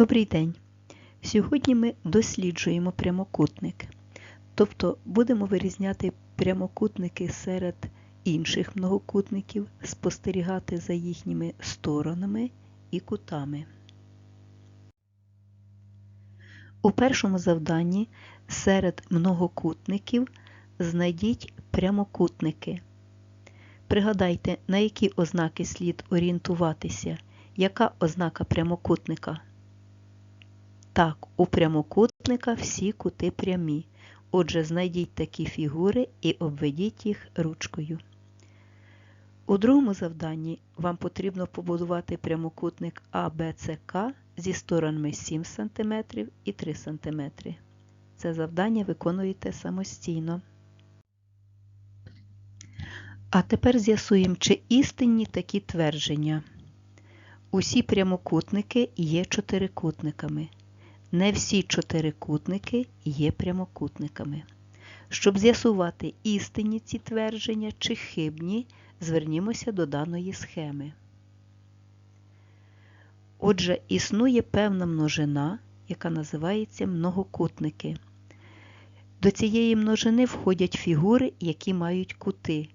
Добрий день! Сьогодні ми досліджуємо прямокутник, тобто будемо вирізняти прямокутники серед інших многокутників, спостерігати за їхніми сторонами і кутами. У першому завданні серед многокутників знайдіть прямокутники. Пригадайте, на які ознаки слід орієнтуватися, яка ознака прямокутника. Так, у прямокутника всі кути прямі. Отже, знайдіть такі фігури і обведіть їх ручкою. У другому завданні вам потрібно побудувати прямокутник АБЦК зі сторонами 7 см і 3 см. Це завдання виконуєте самостійно. А тепер з'ясуємо, чи істинні такі твердження. Усі прямокутники є чотирикутниками. Не всі чотирикутники є прямокутниками. Щоб з'ясувати істинні ці твердження чи хибні, звернімося до даної схеми. Отже, існує певна множина, яка називається многокутники. До цієї множини входять фігури, які мають кути.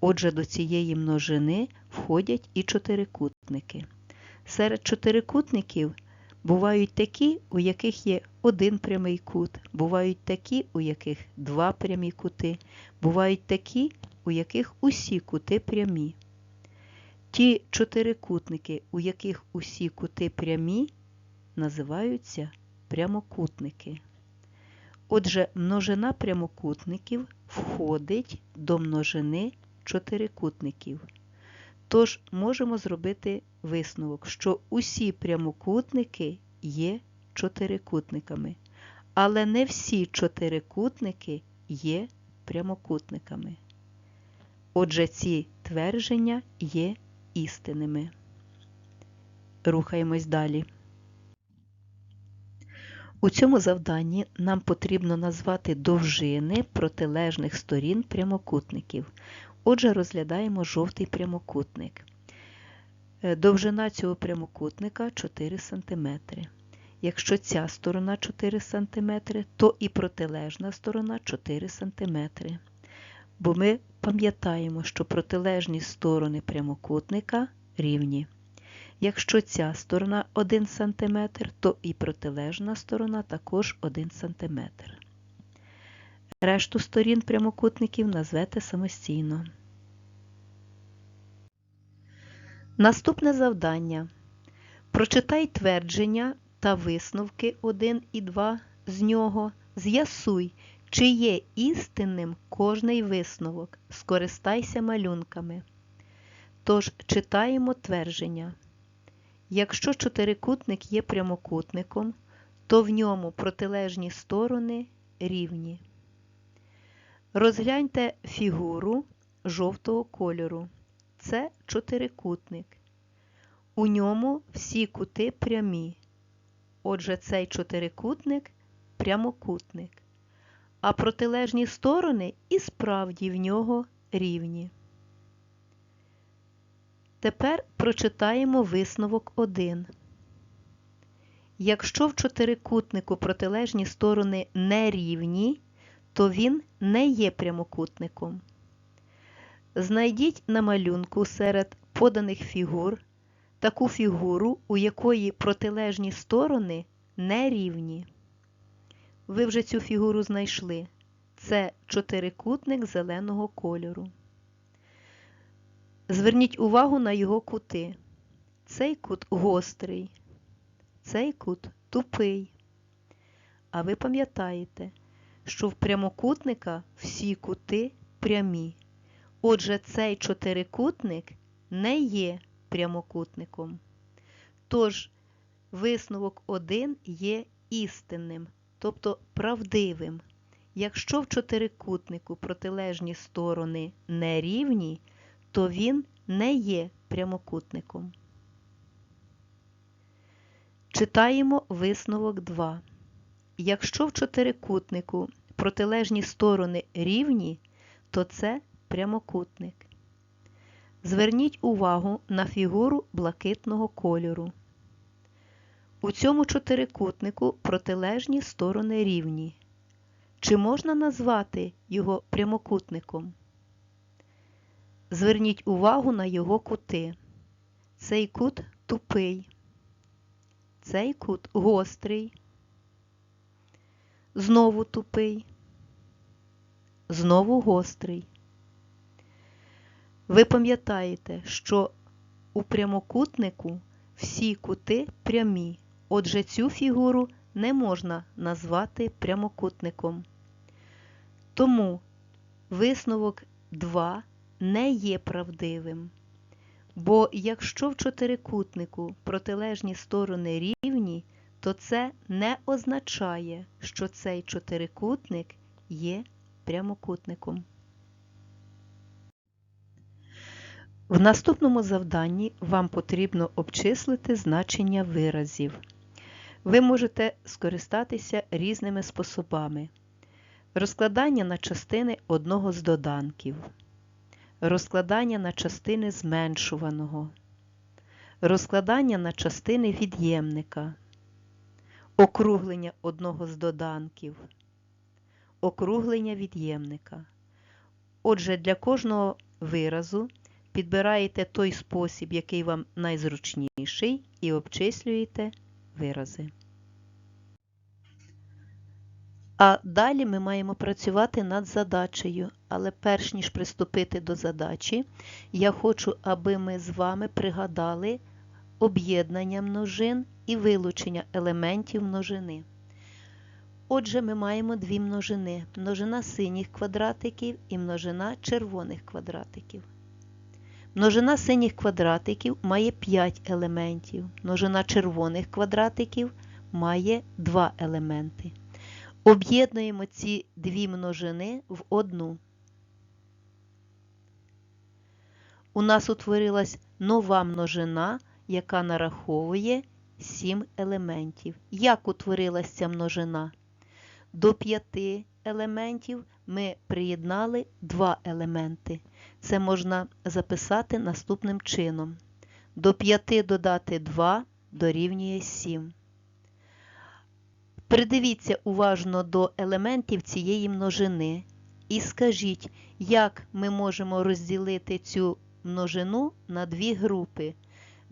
Отже, до цієї множини входять і чотирикутники. Серед чотирикутників бувають такі, у яких є один прямий кут, бувають такі, у яких два прямі кути, бувають такі, у яких усі кути прямі. Ті чотирикутники, у яких усі кути прямі, називаються прямокутники. Отже, множина прямокутників входить до множини чотирикутників. Тож можемо зробити висновок, що усі прямокутники є чотирикутниками, але не всі чотирикутники є прямокутниками. Отже, ці твердження є істинними. Рухаємось далі. У цьому завданні нам потрібно назвати довжини протилежних сторін прямокутників. Отже, розглядаємо жовтий прямокутник. Довжина цього прямокутника 4 см. Якщо ця сторона 4 см, то і протилежна сторона 4 см. Бо ми пам'ятаємо, що протилежні сторони прямокутника рівні. Якщо ця сторона 1 см, то і протилежна сторона також 1 см. Решту сторін прямокутників назвете самостійно. Наступне завдання. Прочитай твердження та висновки 1 і 2 з нього. З'ясуй, чи є істинним кожний висновок. Скористайся малюнками. Тож читаємо твердження. Якщо чотирикутник є прямокутником, то в ньому протилежні сторони рівні. Розгляньте фігуру жовтого кольору. Це чотирикутник. У ньому всі кути прямі. Отже, цей чотирикутник прямокутник. А протилежні сторони і справді в нього рівні. Тепер прочитаємо висновок 1. Якщо в чотирикутнику протилежні сторони не рівні, то він не є прямокутником. Знайдіть на малюнку серед поданих фігур таку фігуру, у якої протилежні сторони не рівні. Ви вже цю фігуру знайшли. Це чотирикутник зеленого кольору. Зверніть увагу на його кути. Цей кут гострий, цей кут тупий. А ви пам'ятаєте, що в прямокутника всі кути прямі. Отже, цей чотирикутник не є прямокутником. Тож, висновок 1 є істинним, тобто правдивим. Якщо в чотирикутнику протилежні сторони не рівні, то він не є прямокутником. Читаємо висновок 2. Якщо в чотирикутнику протилежні сторони рівні, то це прямокутник. Зверніть увагу на фігуру блакитного кольору. У цьому чотирикутнику протилежні сторони рівні. Чи можна назвати його прямокутником? Зверніть увагу на його кути. Цей кут тупий, цей кут гострий, знову тупий, знову гострий. Ви пам'ятаєте, що у прямокутнику всі кути прямі, отже цю фігуру не можна назвати прямокутником. Тому висновок 2 не є правдивим. Бо якщо в чотирикутнику протилежні сторони рівні, то це не означає, що цей чотирикутник є прямокутником. В наступному завданні вам потрібно обчислити значення виразів. Ви можете скористатися різними способами. Розкладання на частини одного з доданків, розкладання на частини зменшуваного, розкладання на частини від'ємника, округлення одного з доданків, округлення від'ємника. Отже, для кожного виразу підбираєте той спосіб, який вам найзручніший, і обчислюєте вирази. А далі ми маємо працювати над задачею. Але перш ніж приступити до задачі, я хочу, аби ми з вами пригадали об'єднання множин і вилучення елементів множини. Отже, ми маємо дві множини: множина синіх квадратиків і множина червоних квадратиків. Множина синіх квадратиків має 5 елементів, множина червоних квадратиків має 2 елементи. Об'єднуємо ці дві множини в одну. У нас утворилась нова множина, яка нараховує 7 елементів. Як утворилася множина? До 5 елементів ми приєднали 2 елементи. Це можна записати наступним чином. До 5 додати 2 дорівнює 7. Придивіться уважно до елементів цієї множини і скажіть, як ми можемо розділити цю множину на дві групи,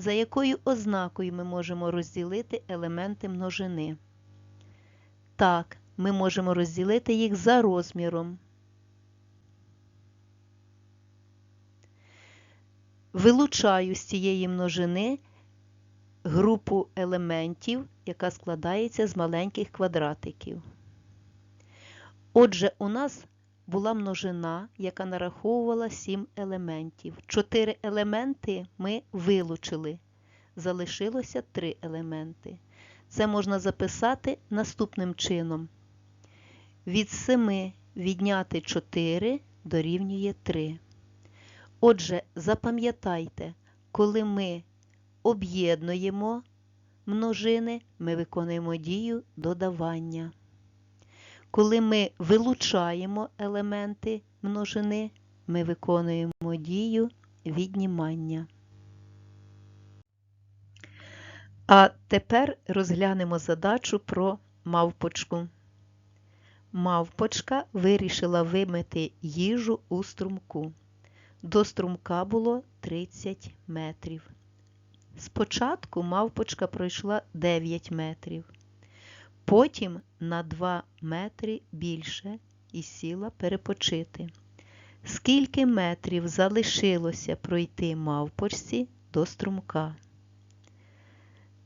за якою ознакою ми можемо розділити елементи множини. Так, ми можемо розділити їх за розміром. Вилучаю з цієї множини групу елементів, яка складається з маленьких квадратиків. Отже, у нас була множина, яка нараховувала 7 елементів. 4 елементи ми вилучили. Залишилося 3 елементи. Це можна записати наступним чином. Від 7 відняти 4 дорівнює 3. Отже, запам'ятайте, коли ми об'єднуємо множини, ми виконуємо дію додавання. Коли ми вилучаємо елементи множини, ми виконуємо дію віднімання. А тепер розглянемо задачу про мавпочку. Мавпочка вирішила вимити їжу у струмку. До струмка було 30 метрів. Спочатку мавпочка пройшла 9 метрів, потім на 2 метри більше і сіла перепочити. Скільки метрів залишилося пройти мавпочці до струмка?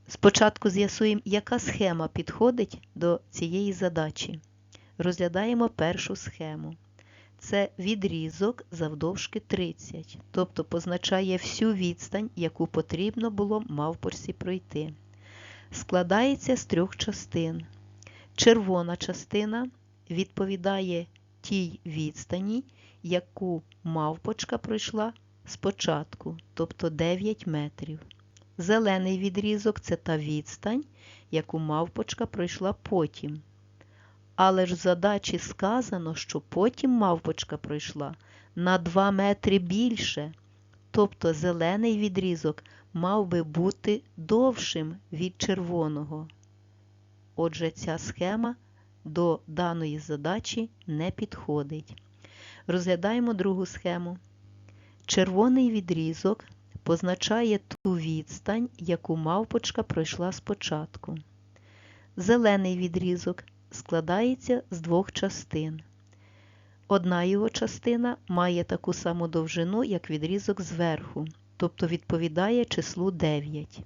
Спочатку з'ясуємо, яка схема підходить до цієї задачі. Розглядаємо першу схему. Це відрізок завдовжки 30, тобто позначає всю відстань, яку потрібно було мавпорсі пройти. Складається з трьох частин. Червона частина відповідає тій відстані, яку мавпочка пройшла спочатку, тобто 9 метрів. Зелений відрізок це та відстань, яку мавпочка пройшла потім. Але ж в задачі сказано, що потім мавпочка пройшла на 2 метри більше. Тобто зелений відрізок мав би бути довшим від червоного. Отже, ця схема до даної задачі не підходить. Розглядаємо другу схему. Червоний відрізок позначає ту відстань, яку мавпочка пройшла спочатку. Зелений відрізок складається з двох частин. Одна його частина має таку саму довжину, як відрізок зверху, тобто відповідає числу 9.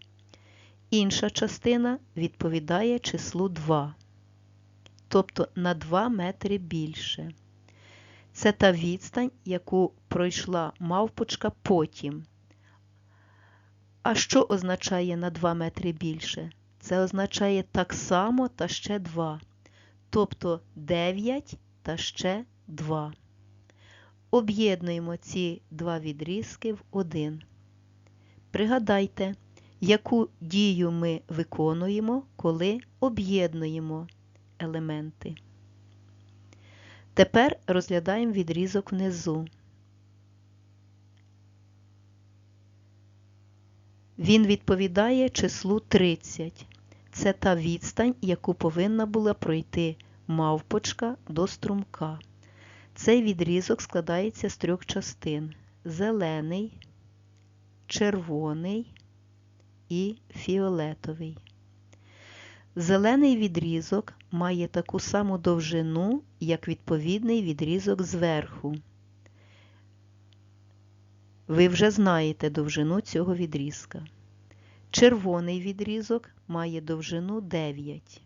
Інша частина відповідає числу 2, тобто на 2 метри більше. Це та відстань, яку пройшла мавпочка потім. А що означає на 2 метри більше? Це означає так само та ще 2, тобто 9 та ще 2. Об'єднуємо ці два відрізки в один. Пригадайте, яку дію ми виконуємо, коли об'єднуємо елементи. Тепер розглядаємо відрізок внизу. Він відповідає числу 30. Це та відстань, яку повинна була пройти мавпочка до струмка. Цей відрізок складається з трьох частин: зелений, червоний і фіолетовий. Зелений відрізок має таку саму довжину, як відповідний відрізок зверху. Ви вже знаєте довжину цього відрізка. Червоний відрізок має довжину 9.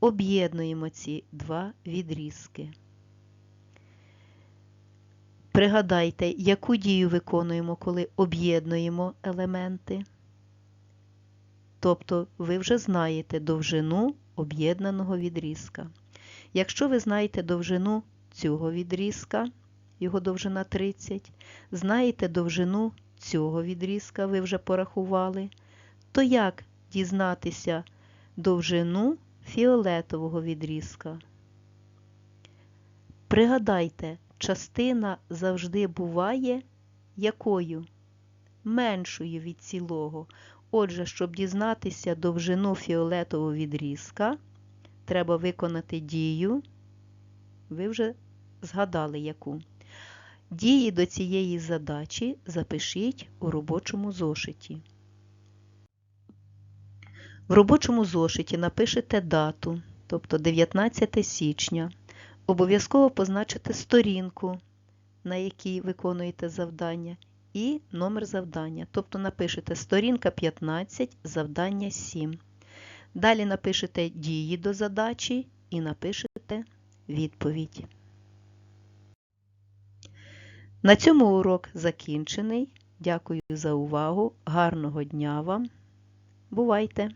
Об'єднуємо ці два відрізки. Пригадайте, яку дію виконуємо, коли об'єднуємо елементи. Тобто ви вже знаєте довжину об'єднаного відрізка. Якщо ви знаєте довжину цього відрізка, його довжина 30, знаєте довжину цього відрізка, ви вже порахували, то як дізнатися довжину фіолетового відрізка? Пригадайте, частина завжди буває якою? Меншою від цілого. Отже, щоб дізнатися довжину фіолетового відрізка, треба виконати дію. Ви вже згадали яку. Дії до цієї задачі запишіть у робочому зошиті. В робочому зошиті напишете дату, тобто 19 січня. Обов'язково позначите сторінку, на якій виконуєте завдання, і номер завдання. Тобто напишете сторінка 15, завдання 7. Далі напишете дії до задачі і напишете відповідь. На цьому урок закінчений. Дякую за увагу. Гарного дня вам. Бувайте!